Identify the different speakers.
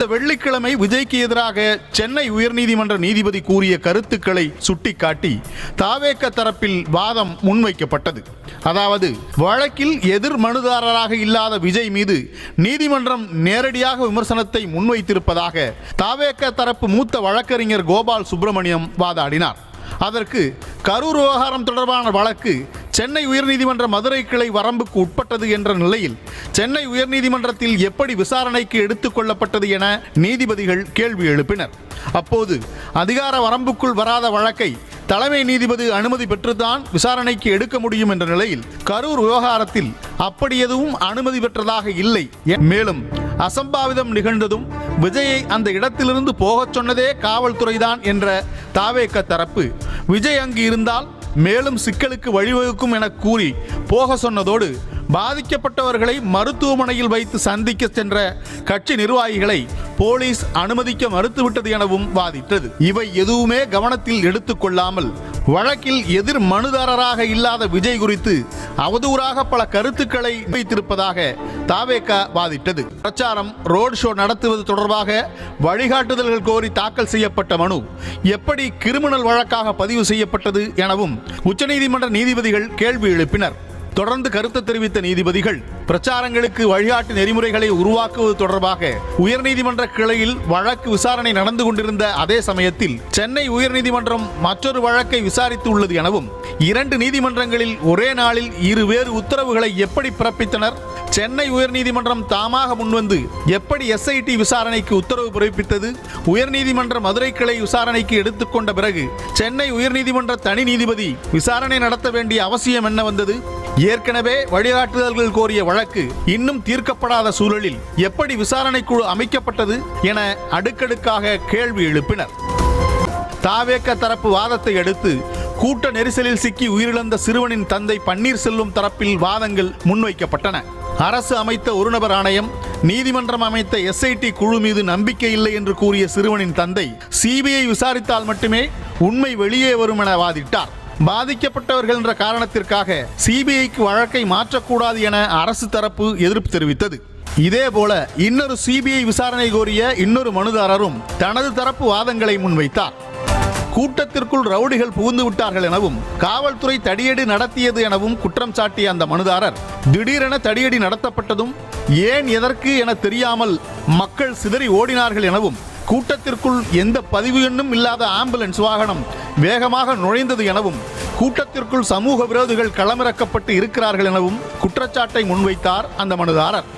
Speaker 1: இந்த வெள்ளிக்கிழமை விஜய்க்கு எதிராக சென்னை உயர்நீதிமன்ற நீதிபதி கூறிய கருத்துக்களை சுட்டிக்காட்டி தாவேக்க தரப்பில் வாதம் முன்வைக்கப்பட்டது. அதாவது வழக்கில் எதிர் மனுதாரராக இல்லாத விஜய் மீது நீதிமன்றம் நேரடியாக விமர்சனத்தை முன்வைத்திருப்பதாக தாவேக்க தரப்பு மூத்த வழக்கறிஞர் கோபால் சுப்பிரமணியம் வாதாடினார். அதற்கு கரூர் விவகாரம் தொடர்பான வழக்கு சென்னை உயர்நீதிமன்ற மதுரை கிளை வரம்புக்கு உட்பட்டது என்ற நிலையில் சென்னை உயர்நீதிமன்றத்தில் எப்படி விசாரணைக்கு எடுத்துக் கொள்ளப்பட்டது என நீதிபதிகள் கேள்வி எழுப்பினர். அப்போது அதிகார வரம்புக்குள் வராத வழக்கை தலைமை நீதிபதி அனுமதி பெற்றுத்தான் விசாரணைக்கு எடுக்க முடியும் என்ற நிலையில் கரூர் விவகாரத்தில் அப்படி எதுவும் அனுமதி பெற்றதாக இல்லை. மேலும் அசம்பாவிதம் நிகழ்ந்ததும் விஜயை அந்த இடத்திலிருந்து போகச் சொன்னதே காவல்துறைதான் என்ற தாவேக்க தரப்பு விஜய் அங்கு இருந்தால் மேலும் சிக்கலுக்கு வழிவகுக்கும் என கூறி போக சொன்னதோடு பாதிக்கப்பட்டவர்களை மருத்துவமனையில் வைத்து சந்திக்க சென்ற கட்சி நிர்வாகிகளை போலீஸ் அனுமதிக்க மறுத்துவிட்டது எனவும் வாதிட்டது. இவை எதுவுமே கவனத்தில் எடுத்துக்கொள்ளாமல் வழக்கில் எதிர் மனுதாரராக இல்லாத விஜய் குறித்து அவதூறாக பல கருத்துக்களை வைத்திருப்பதாக தாவேகா வாதிட்டது. பிரச்சாரம் ரோட் ஷோ நடத்துவது தொடர்பாக வழிகாட்டுதல்கள் கோரி தாக்கல் செய்யப்பட்ட மனு. எப்படி கிரிமினல் வழக்காக பதிவு செய்யப்பட்டது எனவும் உச்சநீதிமன்ற நீதிபதிகள் கேள்வி எழுப்பினர். தொடர்ந்து கருத்து தெரிவித்த நீதிபதிகள் பிரச்சாரங்களுக்கு வழிகாட்டு நெறிமுறைகளை உருவாக்குவது தொடர்பாக உயர்நீதிமன்ற கிளையில் வழக்கு விசாரணை நடந்து கொண்டிருந்த அதே சமயத்தில் சென்னை உயர்நீதிமன்றம் மற்றொரு வழக்கை விசாரித்து உள்ளது எனவும் இரண்டு நீதிமன்றங்களில் ஒரே நாளில் இருவேறு உத்தரவுகளை எப்படி பிறப்பித்தனர்? சென்னை உயர்நீதிமன்றம் தாமாக முன்வந்து எப்படி எஸ்ஐடி விசாரணைக்கு உத்தரவு பிறப்பித்தது? உயர்நீதிமன்ற மதுரை கிளை விசாரணைக்கு எடுத்துக்கொண்ட பிறகு சென்னை உயர்நீதிமன்ற தனி நீதிபதி விசாரணை நடத்த வேண்டிய அவசியம் என்ன வந்தது? ஏற்கனவே வழிகாட்டுதல்கள் கோரிய வழக்கு இன்னும் தீர்க்கப்படாத சூழலில் எப்படி விசாரணை குழு அமைக்கப்பட்டது என அடுக்கடுக்காக கேள்வி எழுப்பினர். தாவேக்க தரப்பு வாதத்தை அடுத்து கூட்ட நெரிசலில் சிக்கி உயிரிழந்த சிறுவனின் தந்தை பன்னீர்செல்வம் தரப்பில் வாதங்கள் முன்வைக்கப்பட்டன. அரசு அமைத்த ஒருநபர் ஆணையம் நீதிமன்றம் அமைத்த எஸ்ஐடி குழு மீது நம்பிக்கை இல்லை என்று கூறிய சிறுவனின் தந்தை சிபிஐ விசாரித்தால் மட்டுமே உண்மை வெளியே வரும் என வாதிட்டார். பாதிக்கப்பட்டவர்கள் என்ற காரணத்திற்காக சிபிஐக்கு வழக்கை மாற்றக்கூடாது என அரசு தரப்பு எதிர்ப்பு தெரிவித்தது. இதேபோல இன்னொரு சிபிஐ விசாரணை கோரிய இன்னொரு மனுதாரரும் தனது தரப்பு வாதங்களை முன்வைத்தார். கூட்டத்திற்குள் ரவுடிகள் புகுந்து விட்டார்கள் எனவும் காவல்துறை தடியடி நடத்தியது எனவும் குற்றம் சாட்டிய அந்த மனுதாரர் திடீரென தடியடி நடத்தப்பட்டதும் ஏன் எதற்கு என தெரியாமல் மக்கள் சிதறி ஓடினார்கள் எனவும் கூட்டத்திற்குள் எந்த பதிவு எண்ணும் இல்லாத ஆம்புலன்ஸ் வாகனம் வேகமாக நுழைந்தது எனவும் கூட்டத்திற்குள் சமூக விரோதிகள் களமிறக்கப்பட்டு இருக்கிறார்கள் எனவும் குற்றச்சாட்டை முன்வைத்தார் அந்த மனுதாரர்.